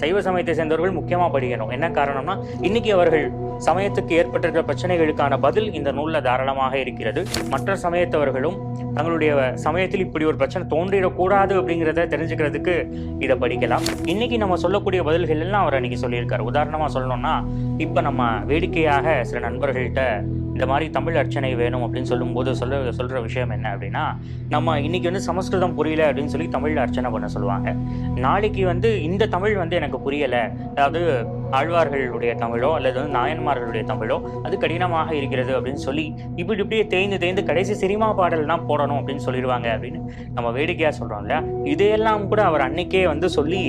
சைவ சமயத்தை சேர்ந்தவர்கள் முக்கியமாக படிக்கணும். என்ன காரணம்னா இன்னைக்கு அவர்கள் சமயத்துக்கு ஏற்பட்டிருக்கிற பிரச்சனைகளுக்கான பதில் இந்த நூலில் தாராளமாக இருக்கிறது. மற்ற சமயத்தவர்களும் தங்களுடைய சமயத்தில் இப்படி ஒரு பிரச்சனை தோன்றிடக்கூடாது அப்படிங்கிறத தெரிஞ்சுக்கிறதுக்கு இதை படிக்கலாம். இன்னைக்கு நம்ம சொல்லக்கூடிய பதில்கள் எல்லாம் அவர் அன்னைக்கு சொல்லியிருக்காரு. உதாரணமாக சொல்லணும்னா இப்போ நம்ம வேடிக்கையாக சில நண்பர்கள்ட்ட இந்த மாதிரி தமிழ் அர்ச்சனை வேணும் அப்படின்னு சொல்லும்போது சொல்ல சொல்கிற விஷயம் என்ன அப்படின்னா நம்ம இன்றைக்கி வந்து சமஸ்கிருதம் புரியல அப்படின்னு சொல்லி தமிழ் அர்ச்சனை பண்ண சொல்லுவாங்க. நாளைக்கு வந்து இந்த தமிழ் வந்து எனக்கு புரியலை. அதாவது ஆழ்வார்களுடைய தமிழோ அல்லது வந்து நாயன்மார்களுடைய தமிழோ அது கடினமாக இருக்கிறது அப்படின்னு சொல்லி இப்படி இப்படியே தேய்ந்து தேய்ந்து கடைசி சினிமா பாடல் தான் போடணும் அப்படின்னு சொல்லிடுவாங்க அப்படின்னு நம்ம வேடிக்கையாக சொல்கிறோம்ல இதையெல்லாம் கூட அவர் அன்னைக்கே வந்து சொல்லி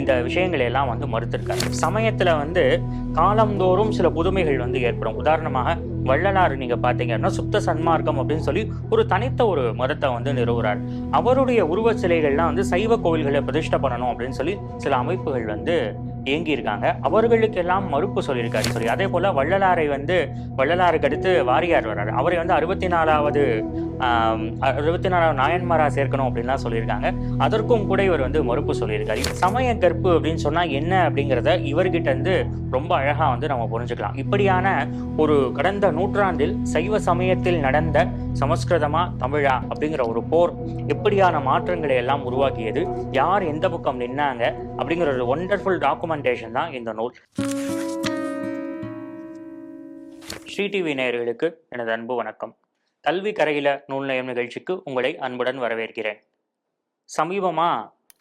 இந்த விஷயங்களை எல்லாம் வந்து மறுத்திருக்காரு. சமயத்தில் வந்து காலந்தோறும் சில புதுமைகள் வந்து ஏற்படும். உதாரணமாக வள்ளலார் நீங்க பாத்தீங்கன்னா சுத்த சன்மார்க்கம் அப்படின்னு சொல்லி ஒரு தனித்த ஒரு மதத்தை வந்து நிறுவுறார். அவருடைய உருவ சிலைகள்லாம் வந்து சைவ கோவில்களை பிரதிஷ்டை பண்ணணும் அப்படின்னு சொல்லி சில அமைப்புகள் வந்து இயங்கியிருக்காங்க அவர்களுக்கெல்லாம் மறுப்பு சொல்லியிருக்காரு. சொல்லி அதே போல வள்ளலாரை வந்து வள்ளலாருக்கு அடுத்து வாரியார் வர்றாரு. அவரை வந்து அறுபத்தி நாலாவது அறுபத்தி நாலாவது நாயன்மாரா சேர்க்கணும் அப்படின்லாம் சொல்லியிருக்காங்க. அதற்கும் கூட இவர் வந்து மறுப்பு சொல்லியிருக்காரு. சமய கற்பு அப்படின்னு சொன்னா என்ன அப்படிங்கிறத இவர்கிட்ட இருந்து ரொம்ப அழகா வந்து நம்ம புரிஞ்சுக்கலாம். இப்படியான ஒரு கடந்த நூற்றாண்டில் சைவ சமயத்தில் நடந்த சமஸ்கிருதமா தமிழா அப்படிங்கிற ஒரு போர் எப்படியான மாற்றங்களை எல்லாம் உருவாக்கியது யார் எந்த பக்கம் நின்னாங்க அப்படிங்கிற ஒரு ஒண்டர்ஃபுல் டாக்குமெண்ட் ரெக்கமெண்டேஷன் தான் இந்த நூல். ஸ்ரீ டிவி நேயர்களுக்கு எனது அன்பு வணக்கம். கல்வி கரையில நூல் நயம் நிகழ்ச்சிக்கு உங்களை அன்புடன் வரவேற்கிறேன். சமீபமா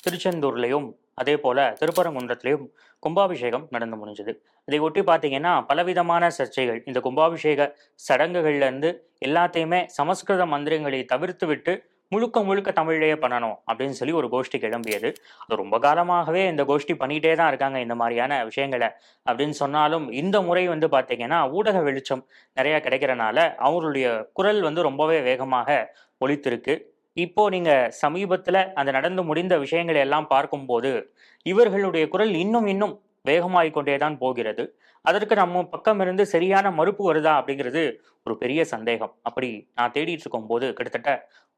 திருச்செந்தூர்லையும் அதே போல திருப்பரங்குன்றத்திலையும் கும்பாபிஷேகம் நடந்து முடிஞ்சது. இதை ஒட்டி பார்த்தீங்கன்னா பலவிதமான சர்ச்சைகள். இந்த கும்பாபிஷேக சடங்குகள்ல இருந்து எல்லாத்தையுமே சமஸ்கிருத மந்திரங்களை தவிர்த்து விட்டு முழுக்க முழுக்க தமிழ்லேயே பண்ணணும் அப்படின்னு சொல்லி ஒரு கோஷ்டி கிளம்பியது. அது ரொம்ப காலமாகவே இந்த கோஷ்டி பண்ணிட்டே தான் இருக்காங்க இந்த மாதிரியான விஷயங்களை. அப்படின்னு சொன்னாலும் இந்த முறை வந்து பார்த்தீங்கன்னா ஊடக வெளிச்சம் நிறைய கிடைக்கிறனால அவருடைய குரல் வந்து ரொம்பவே வேகமாக ஒழித்திருக்கு இப்போ நீங்க சமீபத்துல அந்த நடந்து முடிந்த விஷயங்களை எல்லாம் பார்க்கும்போது இவர்களுடைய குரல் இன்னும் இன்னும் வேகமாகிக்கொண்டே தான் போகிறது. அதற்கு நம்ம பக்கம் இருந்து சரியான மறுப்பு வருதா அப்படிங்கிறது ஒரு பெரிய சந்தேகம். அப்படி நான் தேடிட்டு இருக்கும் போது கிட்டத்தட்ட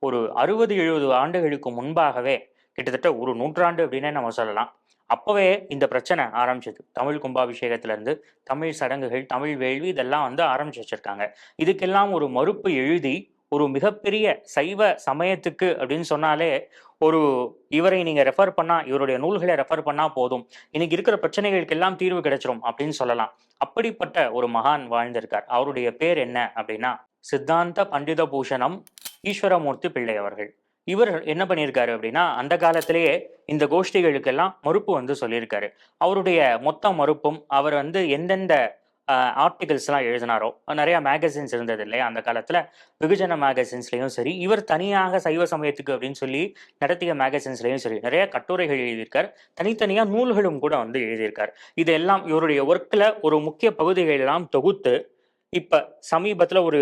ஒரு அறுபது எழுபது ஆண்டுகளுக்கு முன்பாகவே கிட்டத்தட்ட ஒரு நூற்றாண்டு அப்படின்னே நம்ம சொல்லலாம். அப்போவே இந்த பிரச்சனை ஆரம்பிச்சது. தமிழ் கும்பாபிஷேகத்துல இருந்து தமிழ் சடங்குகள் தமிழ் வேள்வி இதெல்லாம் வந்து ஆரம்பிச்சு வச்சிருக்காங்க. இதுக்கெல்லாம் ஒரு மறுப்பு எழுதி ஒரு மிகப்பெரிய சைவ சமயத்துக்கு அப்படின்னு சொன்னாலே ஒரு இவரை நீங்கள் ரெஃபர் பண்ணால் இவருடைய நூல்களை ரெஃபர் பண்ணால் போதும். இன்னைக்கு இருக்கிற பிரச்சனைகளுக்கு எல்லாம் தீர்வு கிடைச்சிரும் அப்படின்னு சொல்லலாம். அப்படிப்பட்ட ஒரு மகான் வாழ்ந்திருக்கார். அவருடைய பேர் என்ன அப்படின்னா சித்தாந்த பண்டித பூஷணம் ஈஸ்வரமூர்த்தி பிள்ளை அவர்கள். இவர் என்ன பண்ணியிருக்காரு அப்படின்னா அந்த காலத்திலேயே இந்த கோஷ்டிகளுக்கெல்லாம் மறுப்பு வந்து சொல்லியிருக்காரு. அவருடைய மொத்த மறுப்பும் அவர் வந்து எந்தெந்த ஆர்டிகல்ஸ்லாம் எழுதினாரோ நிறைய மேகசின்ஸ் இருந்தது இல்லையா அந்த காலத்தில் வெகுஜன மேகசின்ஸ்லேயும் சரி இவர் தனியாக சைவ சமயத்துக்கு அப்படின்னு சொல்லி நடத்திய மேகசின்ஸ்லையும் சரி நிறைய கட்டுரைகள் எழுதியிருக்கார். தனித்தனியாக நூல்களும் கூட வந்து எழுதியிருக்கார். இதெல்லாம் இவருடைய ஒர்க்கில் ஒரு முக்கிய பகுதிகளெல்லாம் தொகுத்து இப்ப சமீபத்துல ஒரு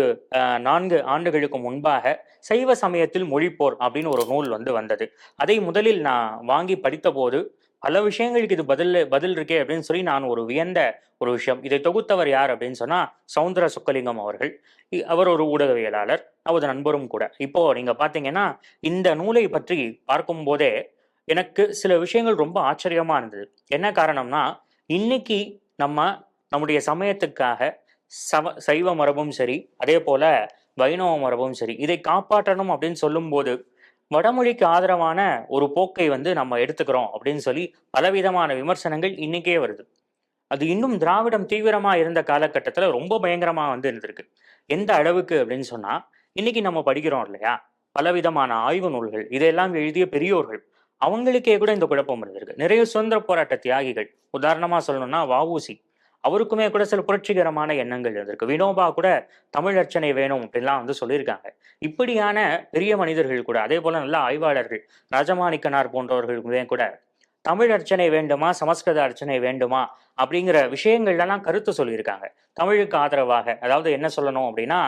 நான்கு ஆண்டுகளுக்கு முன்பாக சைவ சமயத்தில் மொழிப்போர் அப்படின்னு ஒரு நூல் வந்து வந்தது. அதை முதலில் நான் வாங்கி படித்த போது பல விஷயங்களுக்கு இது பதில் பதில் இருக்கே அப்படின்னு சொல்லி நான் ஒரு வியந்த ஒரு விஷயம். இதை தொகுத்தவர் யார் அப்படின்னு சொன்னா சவுந்தர சுக்கலிங்கம் அவர்கள். இ- அவர் ஒரு ஊடகவியலாளர் அவரது நண்பரும் கூட. இப்போ நீங்க பாத்தீங்கன்னா இந்த நூலை பற்றி பார்க்கும் போதே எனக்கு சில விஷயங்கள் ரொம்ப ஆச்சரியமா இருந்தது. என்ன காரணம்னா இன்னைக்கு நம்ம நம்முடைய சமயத்துக்காக சவ சைவ மரபும் சரி அதே போல வைணவ மரபும் சரி இதை காப்பாற்றணும் அப்படின்னு சொல்லும்போது வடமொழிக்கு ஆதரவான ஒரு போக்கை வந்து நம்ம எடுத்துக்கிறோம் அப்படின்னு சொல்லி பலவிதமான விமர்சனங்கள் இன்னைக்கே வருது. அது இன்னும் திராவிடம் தீவிரமா இருந்த காலகட்டத்துல ரொம்ப பயங்கரமா வந்து இருந்திருக்கு. எந்த அளவுக்கு அப்படின்னு சொன்னா இன்னைக்கு நம்ம படிக்கிறோம் இல்லையா? பலவிதமான ஆய்வு நூல்கள் இதையெல்லாம் எழுதிய பெரியோர்கள் அவங்களுக்கே கூட இந்த குழப்பம் இருந்திருக்கு. நிறைய சுதந்திர போராட்ட தியாகிகள் உதாரணமா சொல்லணும்னா வவுசி அவருக்குமே கூட சில புரட்சிகரமான எண்ணங்கள் இருந்திருக்கு. வினோபா கூட தமிழ் அர்ச்சனை வேணும் அப்படின்லாம் வந்து சொல்லியிருக்காங்க. இப்படியான பெரிய மனிதர்கள் கூட அதே போல நல்ல ஆய்வாளர்கள் ராஜமாணிக்கனார் போன்றவர்களுக்குமே கூட தமிழ் அர்ச்சனை வேண்டுமா சமஸ்கிருத அர்ச்சனை வேண்டுமா அப்படிங்கிற விஷயங்கள்லாம் கருத்து சொல்லியிருக்காங்க. தமிழுக்கு ஆதரவாக அதாவது என்ன சொல்லணும் அப்படின்னா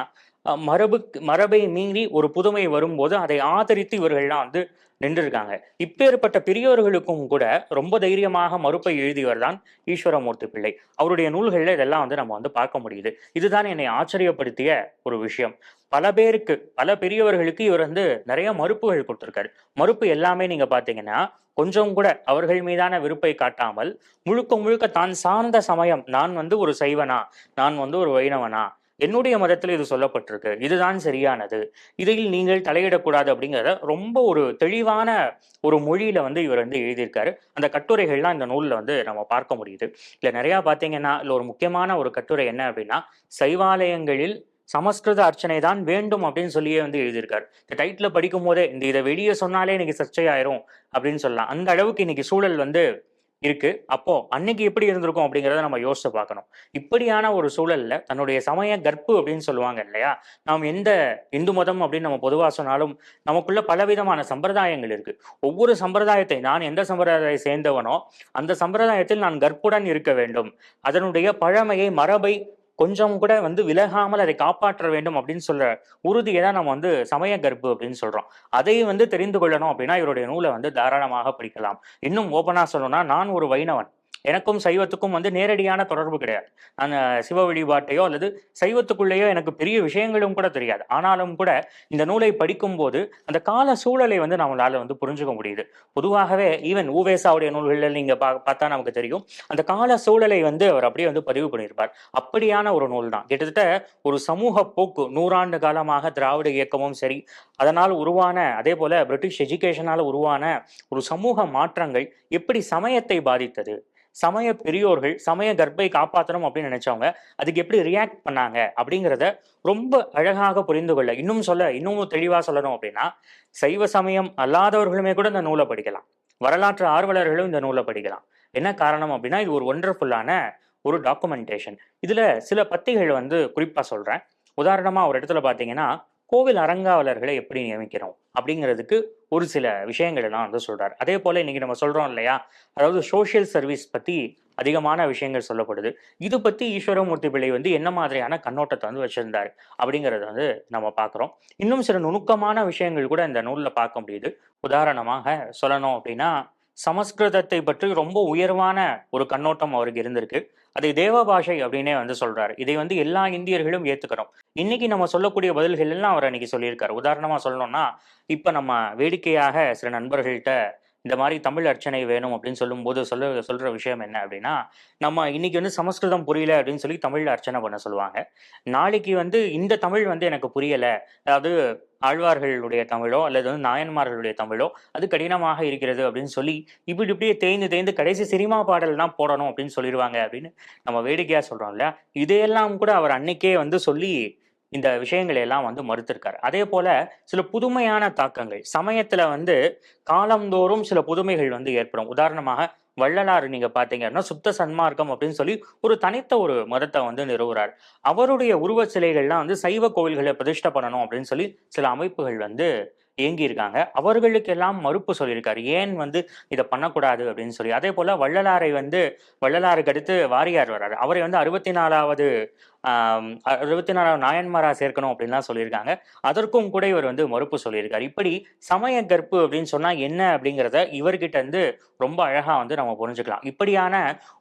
மரபு மரபுக்கு மரபை மீறி ஒரு புதுமை வரும்போது அதை ஆதரித்து இவர்கள்லாம் வந்து நின்றிருக்காங்க. இப்பேற்பட்ட பெரியவர்களுக்கும் கூட ரொம்ப தைரியமாக மறுப்பை எழுதியவர் தான் ஈஸ்வரமூர்த்தி பிள்ளை. அவருடைய நூல்களில் இதெல்லாம் வந்து நம்ம வந்து பார்க்க முடியுது. இதுதான் என்னை ஆச்சரியப்படுத்திய ஒரு விஷயம். பல பேருக்கு பல பெரியவர்களுக்கு இவர் வந்து நிறைய மறுப்புகள் கொடுத்துருக்காரு. மறுப்பு எல்லாமே நீங்க பாத்தீங்கன்னா கொஞ்சம் கூட அவர்கள் மீதான விருப்பை காட்டாமல் முழுக்க முழுக்க தான் சார்ந்த சமயம். நான் வந்து ஒரு சைவனா? நான் வந்து ஒரு வைணவனா? என்னுடைய மதத்தில் இது சொல்லப்பட்டிருக்கு. இதுதான் சரியானது. இதில் நீங்கள் தலையிடக்கூடாது அப்படிங்கிறத ரொம்ப ஒரு தெளிவான ஒரு மொழியில வந்து இவர் வந்து எழுதியிருக்காரு. அந்த கட்டுரைகள்லாம் இந்த நூலில் வந்து நம்ம பார்க்க முடியுது. இல்லை நிறையா பார்த்தீங்கன்னா இல்லை ஒரு முக்கியமான ஒரு கட்டுரை என்ன அப்படின்னா சைவாலயங்களில் சமஸ்கிருத அர்ச்சனை தான் வேண்டும் அப்படின்னு சொல்லியே வந்து எழுதியிருக்காரு. இந்த டைட்டில் படிக்கும் போதே இந்த இதை வெளியே சொன்னாலே இன்னைக்கு சர்ச்சையாயிரும் அப்படின்னு சொல்லலாம். அந்த அளவுக்கு இன்னைக்கு சூழல் வந்து இருக்கு. அப்போ அன்னைக்கு எப்படி இருந்திருக்கும் அப்படிங்கிறத நம்ம யோசிச்சு பார்க்கணும். இப்படியான ஒரு சூழல்ல தன்னுடைய சமய கற்பு அப்படின்னு சொல்லுவாங்க இல்லையா? நாம் எந்த இந்து மதம் அப்படின்னு நம்ம பொதுவாக சொன்னாலும் நமக்குள்ள பலவிதமான சம்பிரதாயங்கள் இருக்கு. ஒவ்வொரு சம்பிரதாயத்தை நான் எந்த சம்பிரதாயத்தை சேர்ந்தவனோ அந்த சம்பிரதாயத்தில் நான் கற்புடன் இருக்க வேண்டும். அதனுடைய பழமையை மரபை கொஞ்சம் கூட வந்து விலகாமல் அதை காப்பாற்ற வேண்டும் அப்படின்னு சொல்ற உறுதியை தான் நம்ம வந்து சமய கற்பு அப்படின்னு சொல்றோம். அதை வந்து தெரிந்து கொள்ளணும் அப்படின்னா இவருடைய நூலை வந்து தாராளமாக படிக்கலாம். இன்னும் ஓபனா சொல்லணும்னா நான் ஒரு வைணவன். எனக்கும் சைவத்துக்கும் வந்து நேரடியான தொடர்பு கிடையாது. நான் சிவ வழிபாட்டையோ அல்லது சைவத்துக்குள்ளேயோ எனக்கு பெரிய விஷயங்களும் கூட தெரியாது. ஆனாலும் கூட இந்த நூலை படிக்கும்போது அந்த கால சூழலை வந்து நம்மளால வந்து புரிஞ்சுக்க முடியுது. பொதுவாகவே ஈவன் ஊவேசாவுடைய நூல்களில் நீங்க பா பார்த்தா நமக்கு தெரியும். அந்த கால சூழலை வந்து அவர் அப்படியே வந்து பதிவு பண்ணியிருப்பார். அப்படியான ஒரு நூல் தான். கிட்டத்தட்ட ஒரு சமூக போக்கு நூறாண்டு காலமாக திராவிட இயக்கமும் சரி அதனால் உருவான அதே போல பிரிட்டிஷ் எஜுகேஷனால் உருவான ஒரு சமூக மாற்றங்கள் எப்படி சமயத்தை பாதித்தது? சமய பெரியோர்கள் சமய கர்ப்பை காப்பாற்றணும் அப்படின்னு நினைச்சவங்க அதுக்கு எப்படி ரியாக்ட் பண்ணாங்க அப்படிங்கிறத ரொம்ப அழகாக புரிந்து கொள்ள இன்னும் சொல்ல இன்னும் தெளிவா சொல்லணும் அப்படின்னா சைவ சமயம் அல்லாதவர்களுமே கூட இந்த நூலை படிக்கலாம். வரலாற்று ஆர்வலர்களும் இந்த நூலை படிக்கலாம். என்ன காரணம் அப்படின்னா இது ஒரு ஒண்டர்ஃபுல்லான ஒரு டாக்குமெண்டேஷன் இதுல சில பத்திகள் வந்து குறிப்பா சொல்றேன். உதாரணமா ஒரு இடத்துல பாத்தீங்கன்னா கோவில் அறங்காவலர்களை எப்படி நியமிக்கிறோம்? அப்படிங்கிறதுக்கு ஒரு சில விஷயங்களெல்லாம் வந்து சொல்கிறார் அதே போல் இன்னைக்கு நம்ம சொல்கிறோம் இல்லையா? அதாவது சோஷியல் சர்வீஸ் பற்றி அதிகமான விஷயங்கள் சொல்லப்படுது. இது பற்றி ஈஸ்வரமூர்த்தி பிள்ளை வந்து என்ன மாதிரியான கண்ணோட்டத்தை வந்து வச்சுருந்தார்? அப்படிங்கிறத வந்து நம்ம பார்க்குறோம். இன்னும் சில நுணுக்கமான விஷயங்கள் கூட இந்த நூலில் பார்க்க முடியுது. உதாரணமாக சொல்லணும் அப்படின்னா சமஸ்கிருதத்தை பற்றி ரொம்ப உயர்வான ஒரு கண்ணோட்டம் அவருக்கு இருந்திருக்கு. அதை தேவ பாஷை அப்படின்னே வந்து சொல்றாரு. இதை வந்து எல்லா இந்தியர்களும் ஏத்துக்கிறோம் இன்னைக்கு நம்ம சொல்லக்கூடிய பதில்கள் எல்லாம் அவர் அன்னைக்கு சொல்லியிருக்காரு. உதாரணமா சொல்லணும்னா இப்ப நம்ம வேடிக்கையாக சில நண்பர்கள்ட்ட இந்த மாதிரி தமிழ் அர்ச்சனை வேணும் அப்படின்னு சொல்லும்போது சொல்ல சொல்கிற விஷயம் என்ன அப்படின்னா நம்ம இன்னைக்கு வந்து சமஸ்கிருதம் புரியல அப்படின்னு சொல்லி தமிழ் அர்ச்சனை பண்ண சொல்லுவாங்க. நாளைக்கு வந்து இந்த தமிழ் வந்து எனக்கு புரியலை. அதாவது ஆழ்வார்களுடைய தமிழோ அல்லது வந்து நாயன்மார்களுடைய தமிழோ அது கடினமாக இருக்கிறது அப்படின்னு சொல்லி இப்படி இப்படியே தேய்ந்து தேய்ந்து கடைசி சினிமா பாடல் தான் போடணும் அப்படின்னு சொல்லிடுவாங்க அப்படின்னு நம்ம வேடிக்கையாக சொல்கிறோம்ல இல்லையா இதையெல்லாம் கூட அவர் அன்னைக்கே வந்து சொல்லி இந்த விஷயங்களை எல்லாம் வந்து மறுத்திருக்காரு. அதே போல சில புதுமையான தாக்கங்கள். சமயத்துல வந்து காலந்தோறும் சில புதுமைகள் வந்து ஏற்படும். உதாரணமாக வள்ளலாறு நீங்க பாத்தீங்கன்னா சுத்த சன்மார்க்கம் அப்படின்னு சொல்லி ஒரு தனித்த ஒரு மதத்தை வந்து நிறுவுறார். அவருடைய உருவ சிலைகள்லாம் வந்து சைவ கோவில்களை பிரதிஷ்ட பண்ணணும் அப்படின்னு சொல்லி சில அமைப்புகள் வந்து இயங்கியிருக்காங்க அவர்களுக்கெல்லாம் மறுப்பு சொல்லியிருக்காரு. ஏன் வந்து இதை பண்ணக்கூடாது அப்படின்னு சொல்லி. அதே போல வள்ளலாரை வந்து வள்ளலாருக்கு அடுத்து வாரியார் வர்றாரு. அவரை வந்து அறுபத்தி நாலாவது அறுபத்தி நாலாவது நாயன்மாரா சேர்க்கணும் அப்படின்லாம் சொல்லியிருக்காங்க. அதற்கும் கூட இவர் வந்து மறுப்பு சொல்லியிருக்காரு. இப்படி சமய கற்பு அப்படின்னு சொன்னா என்ன அப்படிங்கிறத இவர்கிட்ட இருந்து ரொம்ப அழகா வந்து நம்ம புரிஞ்சுக்கலாம். இப்படியான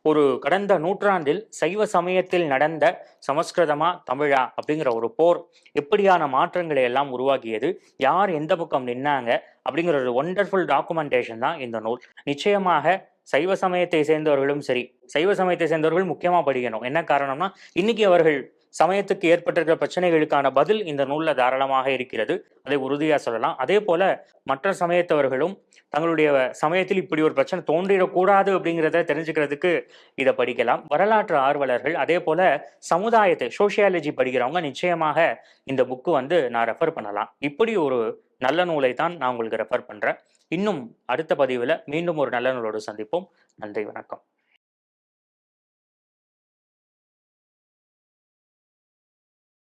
ஒரு கடந்த நூற்றாண்டில் சைவ சமயத்தில் நடந்த சமஸ்கிருதமா தமிழா அப்படிங்கிற ஒரு போர் எப்படியான மாற்றங்களை எல்லாம் உருவாக்கியது யார் எந்த பக்கம் நின்னாங்க அப்படிங்கிற ஒரு ஒண்டர்ஃபுல் டாக்குமெண்டேஷன் தான் இந்த நூல். நிச்சயமாக சைவ சமயத்தை சேர்ந்தவர்களும் சரி சைவ சமயத்தை சேர்ந்தவர்கள் முக்கியமாக படிக்கணும். என்ன காரணம்னா இன்னைக்கு அவர்கள் சமயத்துக்கு ஏற்பட்டிருக்கிற பிரச்சனைகளுக்கான பதில் இந்த நூலில் தாராளமாக இருக்கிறது. அதை உறுதியாக சொல்லலாம். அதே போல மற்ற சமயத்தவர்களும் தங்களுடைய சமயத்தில் இப்படி ஒரு பிரச்சனை தோன்றிடக்கூடாது அப்படிங்கிறத தெரிஞ்சுக்கிறதுக்கு இதை படிக்கலாம். வரலாற்று ஆர்வலர்கள் அதே போல சமுதாயத்தை சோசியாலஜி படிக்கிறவங்க நிச்சயமாக இந்த புக்கு வந்து நான் ரெஃபர் பண்ணலாம். இப்படி ஒரு நல்ல நூலை தான் நான் உங்களுக்கு ரெஃபர் பண்றேன். இன்னும் அடுத்த பதிவில் மீண்டும் ஒரு நல்ல நூலோடு சந்திப்போம். நன்றி வணக்கம்.